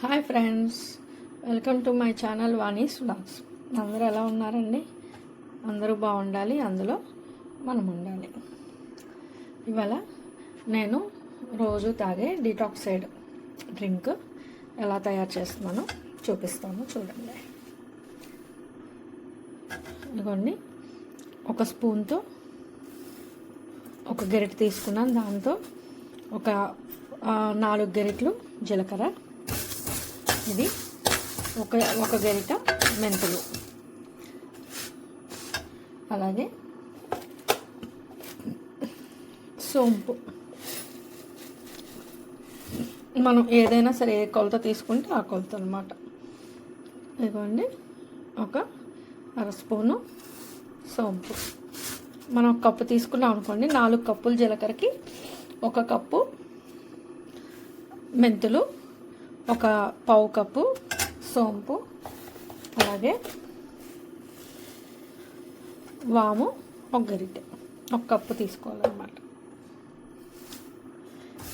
Hi friends welcome to my channel Vani's vlogs అందరూ ఎలా ఉన్నారండి? అందరూ బాగుండాలి అందులో మనం ఉండాలి. ఇవాళ నేను రోజు తాగే డిటాక్సైడ్ డ్రింక్ ఎలా తయారు చేస్తున్నానో చూపిస్తాను చూడండి. ఇదిగోండి ఒక స్పూన్తో ఒక గెరెట్ తీసుకున్నాను. దాంతో ఒక నాలుగు గెరెట్లు జీలకర్ర ఇది ఒక ఒక గరిట మెంతులు. అలాగే సోంపు. మనం ఏదైనా సరే ఏ కొలత తీసుకుంటే ఆ కొలత అనమాట ఇదిగోండి ఒక అర స్పూను సోంపు. మనం ఒక కప్పు తీసుకున్నాం అనుకోండి నాలుగు కప్పులు జీలకర్రకి ఒక కప్పు మెంతులు ఒక పావు కప్పు సోంపు అలాగే వాము ఒక గరిటె ఒక కప్పు తీసుకోవాలన్నమాట.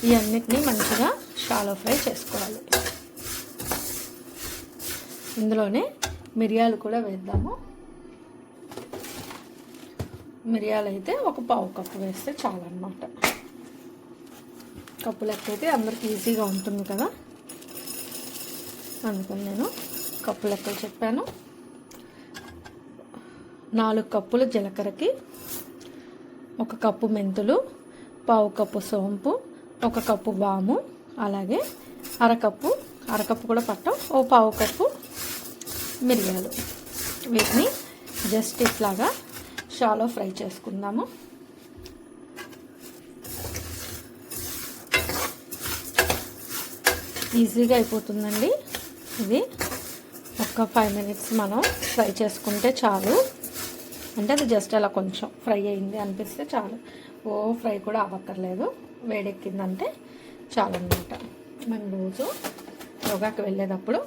ఇవన్నిటిని మంచిగా షాలో ఫ్రై చేసుకోవాలి. ఇందులోనే మిరియాలు కూడా వేద్దాము. మిరియాలు అయితే ఒక పావు కప్పు వేస్తే చాలన్నమాట. కప్పు లెక్క అయితే అందరికి ఈజీగా ఉంటుంది కదా. అందుకని నేను కప్పు లెక్కలు చెప్పాను. నాలుగు కప్పులు జీలకర్రకి ఒక కప్పు మెంతులు పావు కప్పు సోంపు ఒక కప్పు వాము అలాగే అరకప్పు అరకప్పు కూడా పట్టం ఓ పావు కప్పు మిరియాలు. వీటిని జస్ట్ ఇట్లాగా షాలో ఫ్రై చేసుకుందాము. ఈజీగా అయిపోతుందండి. ఇది ఒక ఫైవ్ మినిట్స్ మనం ఫ్రై చేసుకుంటే చాలు. అంటే అది జస్ట్ అలా కొంచెం ఫ్రై అయింది అనిపిస్తే చాలు. ఓ ఫ్రై కూడా అవ్వక్కర్లేదు. వేడెక్కిందంటే చాలు అనమాట మనం రోజు యోగాకి వెళ్ళేటప్పుడు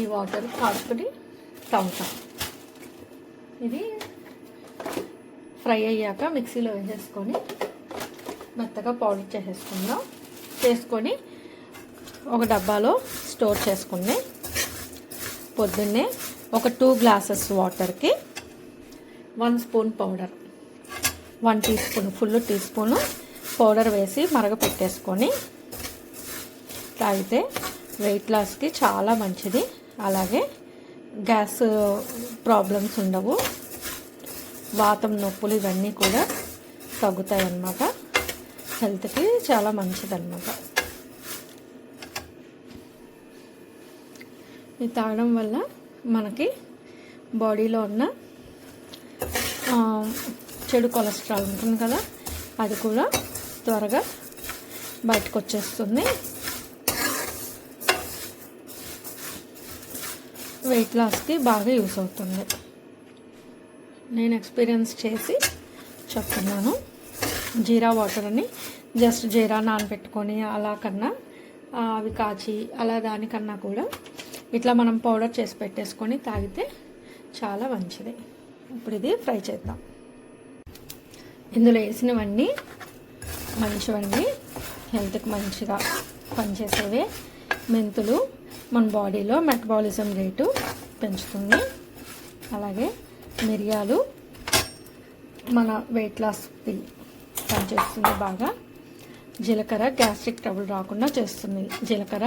ఈ వాటర్ కాచుకుని తాగుతాం. ఇది ఫ్రై అయ్యాక మిక్సీలో వేసేసుకొని మెత్తగా పౌడర్ చేసేసుకుందాం. చేసుకొని ఒక డబ్బాలో స్టోర్ చేసుకుని పొద్దున్నే ఒక టూ గ్లాసెస్ వాటర్కి one spoon powder. One tea spoon full tea spoon powder వేసి మరగపెట్టేసుకొని తాగితే వెయిట్ లాస్కి చాలా మంచిది. అలాగే గ్యాస్ ప్రాబ్లమ్స్ ఉండవు. వాతం నొప్పులు ఇవన్నీ కూడా తగ్గుతాయి అన్నమాట హెల్త్కి చాలా మంచిది అన్నమాట ఇది తాగడం వల్ల మనకి బాడీలో ఉన్న చెడు కొలెస్ట్రాల్ ఉంటుంది కదా అది కూడా త్వరగా బయటకు వచ్చేస్తుంది వెయిట్ లాస్కి బాగా యూస్ అవుతుంది. నేను ఎక్స్పీరియన్స్ చేసి చెప్తున్నాను. జీరా వాటర్ అని జస్ట్ జీరా నానబెట్టుకొని అలా కన్నా అవి కాచి అలా దానికన్నా కూడా ఇట్లా మనం పౌడర్ చేసి పెట్టేసుకొని తాగితే చాలా మంచిది. ఇప్పుడు ఇది ఫ్రై చేద్దాం. ఇందులో వేసినవన్నీ మంచివన్నీ హెల్త్కి మంచిగా పనిచేసేవే. మెంతులు మన బాడీలో మెటబాలిజం రేటు పెంచుతుంది. అలాగే మిరియాలు మన వెయిట్ లాస్కి పనిచేస్తుంది బాగా. జీలకర్ర గ్యాస్ట్రిక్ ట్రబుల్ రాకుండా చేస్తుంది. జీలకర్ర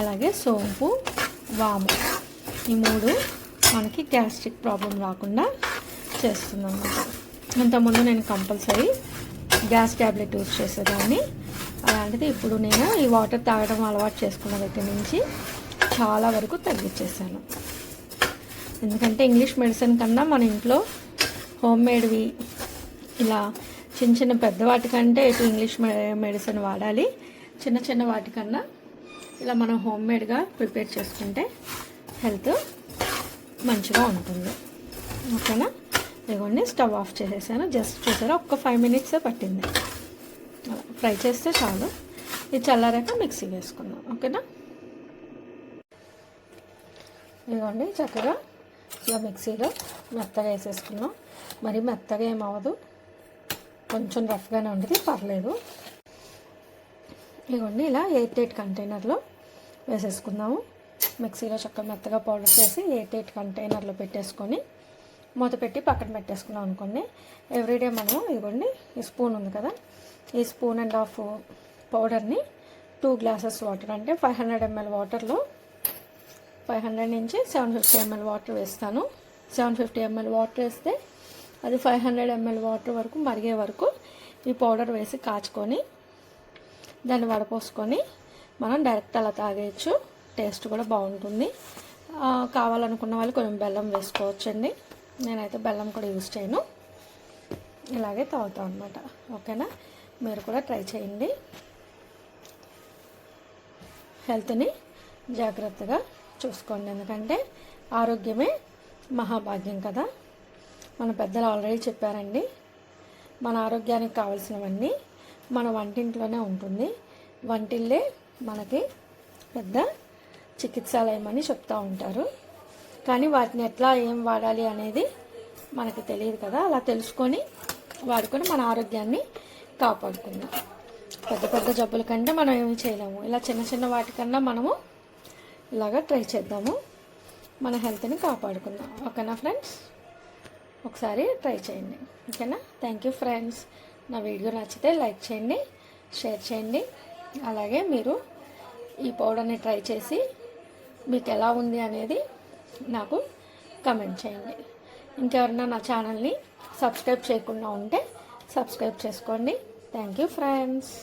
అలాగే సోంపు వాము. ఈ మూడు మనకి గ్యాస్ట్రిక్ ప్రాబ్లం రాకుండా చేస్తుంది అన్నమాట ఇంతకుముందు నేను కంపల్సరీ గ్యాస్ ట్యాబ్లెట్ యూజ్ చేసేదాన్ని. అలాంటిది ఇప్పుడు నేను ఈ వాటర్ తాగడం అలవాటు చేసుకున్న దగ్గర నుంచి చాలా వరకు తగ్గించేసాను ఎందుకంటే ఇంగ్లీష్ మెడిసిన్ కన్నా మన ఇంట్లో హోమ్ మేడ్వి ఇలా చిన్న చిన్న పెద్ద వాటికంటే ఇటు ఇంగ్లీష్ మెడిసిన్ వాడాలి. చిన్న చిన్న వాటికన్నా ఇలా మనం హోమ్ మేడ్గా ప్రిపేర్ చేసుకుంటే హెల్త్ మంచిగా ఉంటుంది. ఓకేనా? ఇదిగోండి స్టవ్ ఆఫ్ చేసేసాను. జస్ట్ చూసారా? ఒక్క ఫైవ్ మినిట్సే పట్టింది. ఫ్రై చేస్తే చాలు. ఇది చల్లారాక మిక్సీ వేసుకుందాం. ఓకేనా? ఇదిగోండి చక్కగా ఇలా మిక్సీలో మెత్తగా వేసేసుకున్నాం మరి మెత్తగా ఏమవ్వదు. కొంచెం రఫ్గానే ఉండేది పర్లేదు. ఇదిగోండి ఇలా ఎయిట్ ఎయిట్ కంటైనర్లో వేసేసుకుందాము. మిక్సీలో చక్కగా మెత్తగా పౌడర్ చేసి ఎయిట్ ఎయిట్ కంటైనర్లో పెట్టేసుకొని మూత పెట్టి పక్కన పెట్టేసుకున్నాం అనుకోండి. ఎవ్రీడే మనం ఇదిగోండి ఈ స్పూన్ ఉంది కదా ఈ స్పూన్ అండ్ హాఫ్ పౌడర్ని టూ గ్లాసెస్ వాటర్ అంటే ఫైవ్ హండ్రెడ్ ఎంఎల్ వాటర్లో ఫైవ్ హండ్రెడ్ నుంచి సెవెన్ ఫిఫ్టీ ఎంఎల్ వాటర్ వేస్తాను. సెవెన్ ఫిఫ్టీ ఎంఎల్ వాటర్ వేస్తే అది ఫైవ్ హండ్రెడ్ ఎంఎల్ వాటర్ వరకు మరిగే వరకు ఈ పౌడర్ వేసి కాచుకొని దాన్ని వడపోసుకొని మనం డైరెక్ట్ అలా తాగేయచ్చు. టేస్ట్ కూడా బాగుంటుంది. కావాలనుకున్న వాళ్ళు కొంచెం బెల్లం వేసుకోవచ్చండి. నేనైతే బెల్లం కూడా యూజ్ చేయను. ఇలాగే తాగుతాం అనమాట ఓకేనా? మీరు కూడా ట్రై చేయండి. హెల్త్ని జాగ్రత్తగా చూసుకోండి. ఎందుకంటే ఆరోగ్యమే మహాభాగ్యం కదా. మన పెద్దలు ఆల్రెడీ చెప్పారండి. మన ఆరోగ్యానికి కావాల్సినవన్నీ మన వంటింట్లోనే ఉంటుంది. వంటిల్లే మనకి పెద్ద చికిత్సాలయం అని చెప్తూ ఉంటారు. కానీ వాటిని ఎట్లా ఏం వాడాలి అనేది మనకి తెలియదు కదా. అలా తెలుసుకొని వాడుకొని మన ఆరోగ్యాన్ని కాపాడుకుందాం. పెద్ద పెద్ద జబ్బుల కంటే మనం ఏమి చేయలేము. ఇలా చిన్న చిన్న వాటికన్నా మనము ఇలాగా ట్రై చేద్దాము. మన హెల్త్ని కాపాడుకుందాం. ఓకేనా ఫ్రెండ్స్? ఒకసారి ట్రై చేయండి. ఓకేనా? Thank you friends. నా వీడియో నచ్చితే లైక్ చేయండి షేర్ చేయండి. అలాగే మీరు ఈ పౌడర్ని ట్రై చేసి మీకు ఎలా ఉంది అనేది నాకు కమెంట్ చేయండి. ఇంకెవరన్నా నా ఛానల్ని సబ్స్క్రైబ్ చేయకుండా ఉంటే సబ్స్క్రైబ్ చేసుకోండి. Thank you friends.